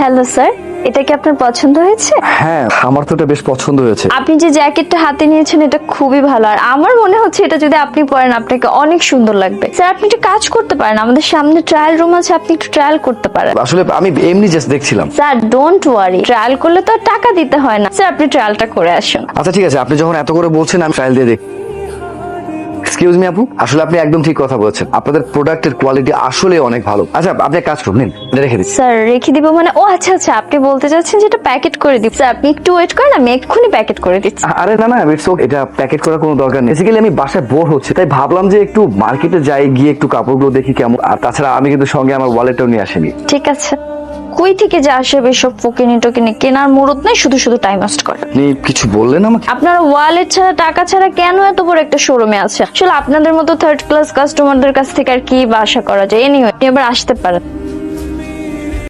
Hello sir এটা কি আপনার পছন্দ হয়েছে? হ্যাঁ আমার তো এটা বেশ পছন্দ হয়েছে। আপনি যে জ্যাকেটটা হাতে নিয়েছেন এটা খুবই ভালো। আর আমার মনে হচ্ছে এটা যদি আপনি পরেন আপনাকে অনেক সুন্দর লাগবে। স্যার আপনি একটা কাজ করতে পারেন। আমাদের সামনে ট্রায়াল রুম আছে আপনি একটু ট্রায়াল করতে পারেন। আসলে আমি এমনি জাস্ট দেখছিলাম। স্যার ডোন্ট ওয়ারি ট্রায়াল করলে তো আর টাকা দিতে হয় না। স্যার আপনি ট্রায়ালটা করে আসুন। আচ্ছা ঠিক আছে। আপনি যখন এত করে বলছেন আমি ট্রায়াল দিয়ে দেখি এক্সকিউজ মি আপু আসলে আপনি একদম ঠিক কথা বলেছেন। আপনাদের প্রোডাক্টের কোয়ালিটি আসলে অনেক ভালো। আচ্ছা আপনি এক কাজ করুন নিন এটা রেখে দিচ্ছি। স্যার রেখে দিব মানে ও আচ্ছা আচ্ছা আপনি বলতে চাচ্ছেন যে এটা প্যাকেট করে দিব। স্যার আপনি একটু ওয়েট করেন আমি এক্ষুনি প্যাকেট করে দিচ্ছি। আরে না না ইটস ওকে এটা প্যাকেট করার কোনো দরকার নেই। বেসিক্যালি আমি বাসায় বোর হচ্ছে তাই ভাবলাম যে একটু মার্কেটে যাই গিয়ে একটু কাপড়গুলো দেখি কেমন। আর তাছাড়া আমি কিন্তু সঙ্গে আমার ওয়ালেটটাও নিয়ে আসিনি। ঠিক আছে। কই থেকে যে আসে এসব ফকিনি টকিনি কেনার মুরত নাই শুধু শুধু টাইম ওয়েস্ট করে। আপনি কিছু বললেন আমাকে? আপনার ওয়ালেট ছাড়া টাকা ছাড়া কেন এত বড় একটা শোরুমে আছে? আসলে আপনাদের মতো থার্ড ক্লাস কাস্টমারদের কাছ থেকে আর কি বা আশা করা যায়? এনিওয়ে এবার আসতে পারেন।